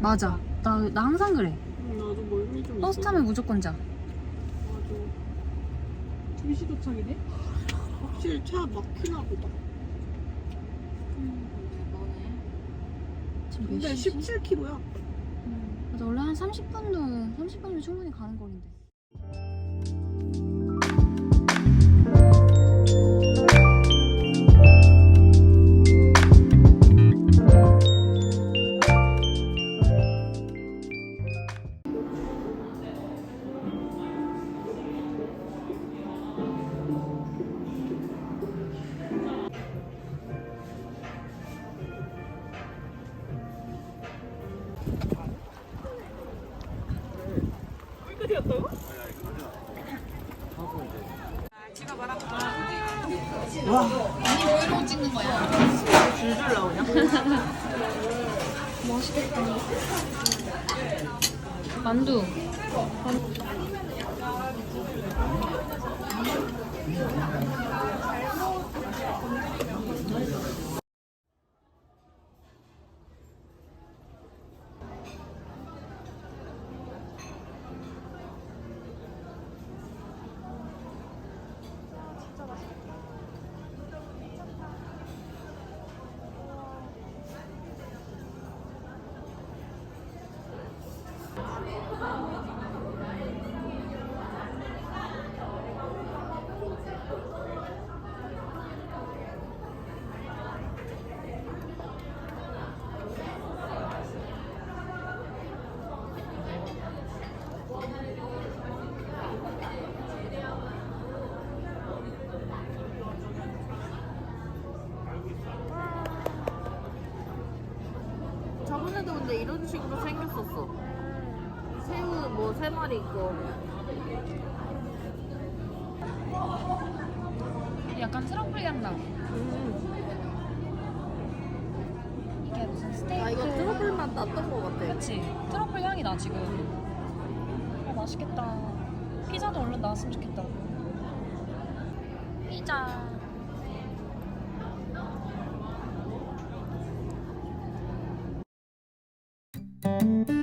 맞아. 나, 나 항상 그래. 나도 멀미 좀 버스 타면 무조건 자. 맞아. 2시 도착이네? 확실히 차 막히나 보다. 지금 근데 17km야. 맞아. 원래 한 30분도, 30분이면 충분히 가는 거리 맛있겠다. 만두. 저번에도 근데 이런 식으로 생겼었어. 새우 뭐 세 마리 있고. 약간 트러플 향 나. 이게 무슨 스테이크. 아 이거 트러플 맛 났던 것 같아. 그치? 트러플 향이 나 지금. 어, 맛있겠다. 피자도 얼른 나왔으면 좋겠다. 피자. 이거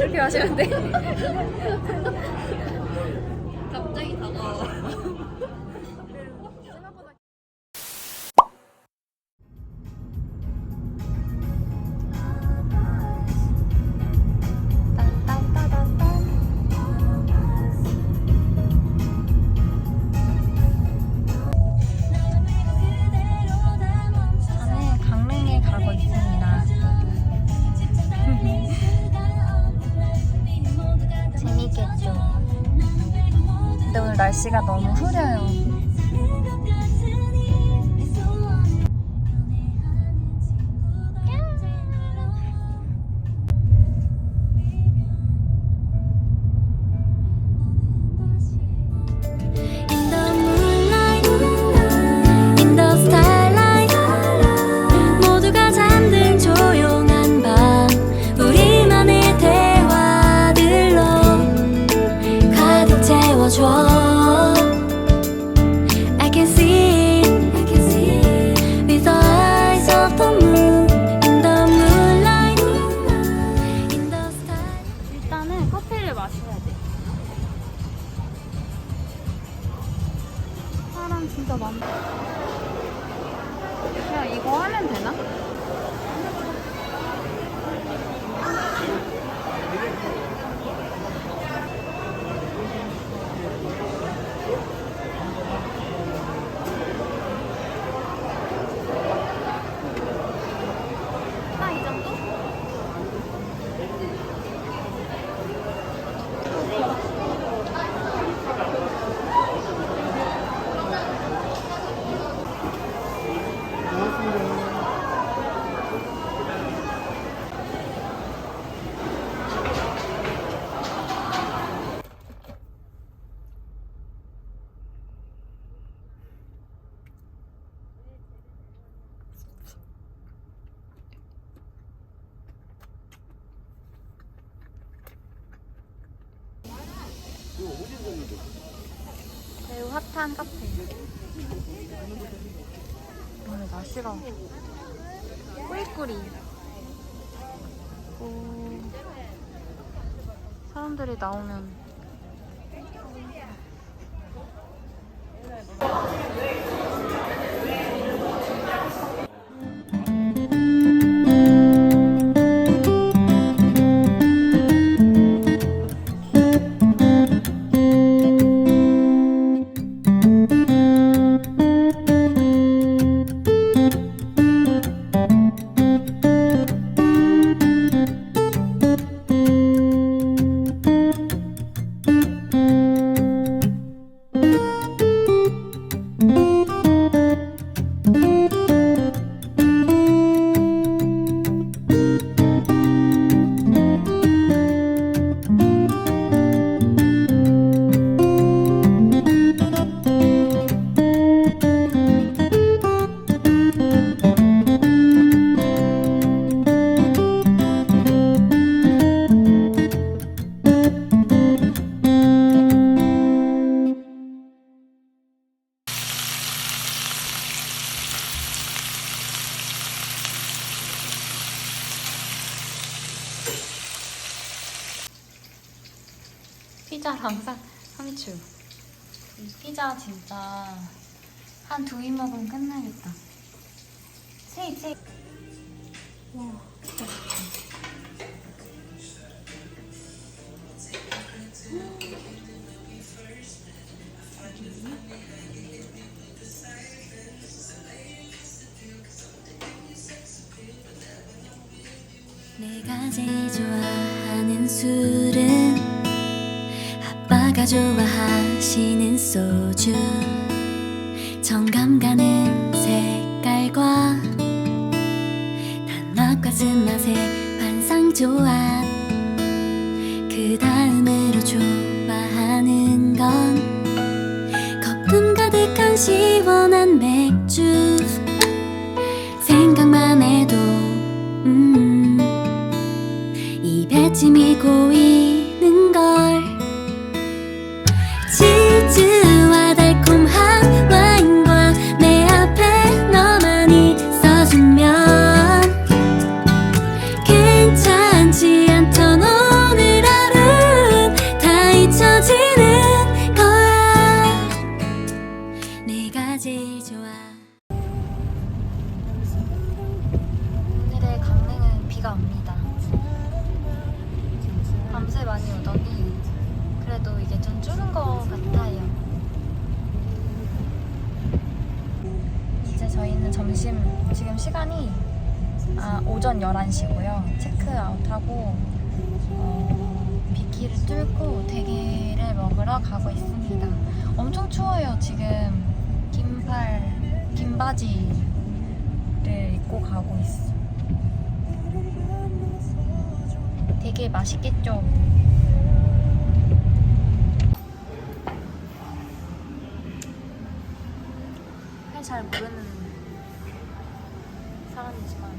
이렇게 마시면 돼. 매우 핫한 카페. 오늘 날씨가 꾸리꾸리. 오, 사람들이 나오면 피자랑 상, 상추. 이 피자 진짜 한 두 입 먹으면 끝나겠다. 세 입, 세 입. 와, 좋아하시는 소주. 정감 가는 색깔과 단맛과 쓴맛의 환상 조합. 그 다음으로 좋아하는 건 거품 가득한 시원한 맥주. 생각만 해도 음 입에 침이 고이 저희는 점심 지금 시간이 아, 오전 11시고요. 체크아웃하고 어, 빗길을 뚫고 대게를 먹으러 가고 있습니다. 엄청 추워요. 지금 긴팔, 긴 바지를 입고 가고 있어. 되게 맛있겠죠? 잘 모르는 사람이지만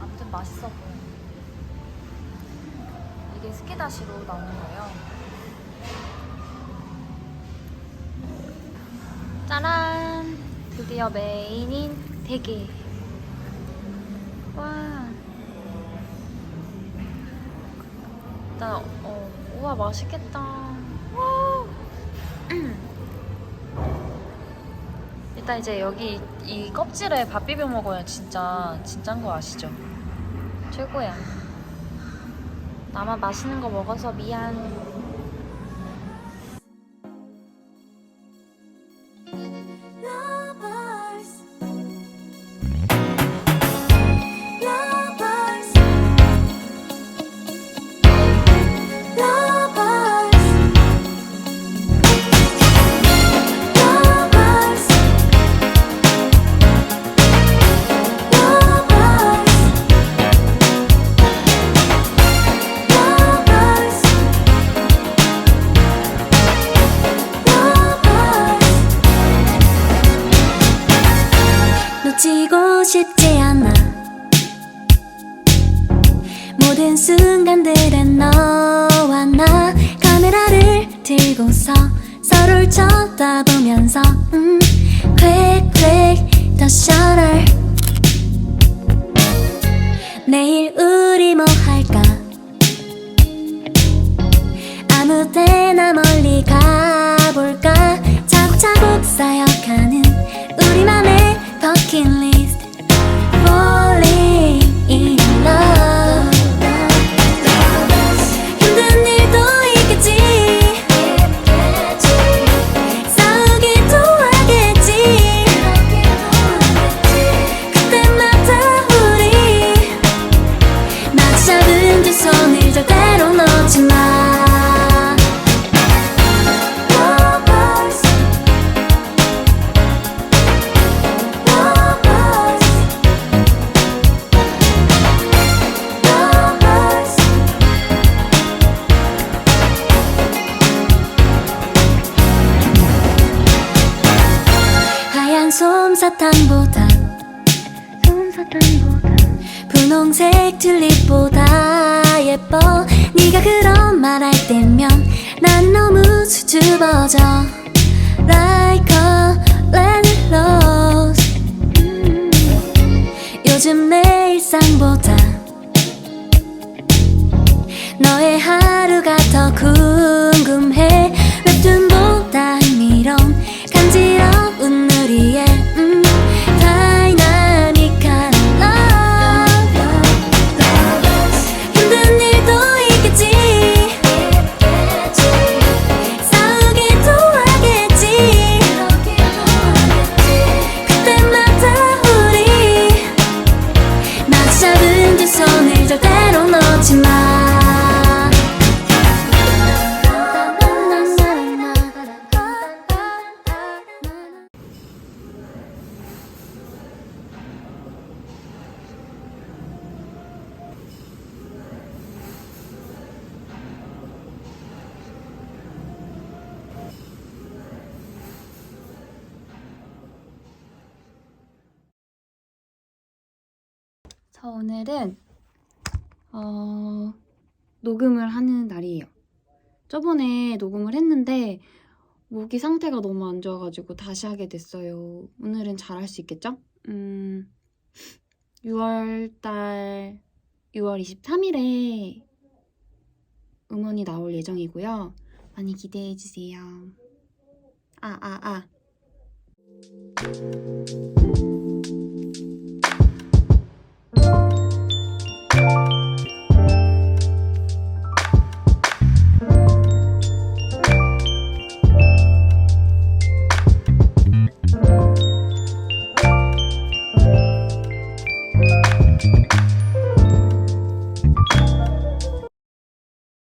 아무튼 맛있어 보여. 이게 스키다시로 나오는 거예요. 짜란! 드디어 메인인 대게. 와. 일단 어 우와 맛있겠다. 일단 이제 여기 이 껍질에 밥 비벼 먹어야 진짜 진짠 거 아시죠? 최고야. 나만 맛있는 거 먹어서 미안. 들고서 서로를 쳐다보면서 음, click click 더 셔널 내일 우리 뭐 할까? 아무 때나 멀리 가볼까? 차곡차곡 쌓여가는 우리만의 버킷리스트 분홍색 튤립보다 예뻐. 네가 그런 말 할 때면 난 너무 수줍어져. Like a land rose 음, 요즘 내 일상보다 너의 하루가 더궁 저 오늘은 어, 녹음을 하는 날이에요. 저번에 녹음을 했는데 목이 상태가 너무 안 좋아가지고 다시 하게 됐어요. 오늘은 잘할 수 있겠죠? 음, 6월달 6월 23일에 음원이 나올 예정이고요. 많이 기대해 주세요. 아, 아, 아. Bye.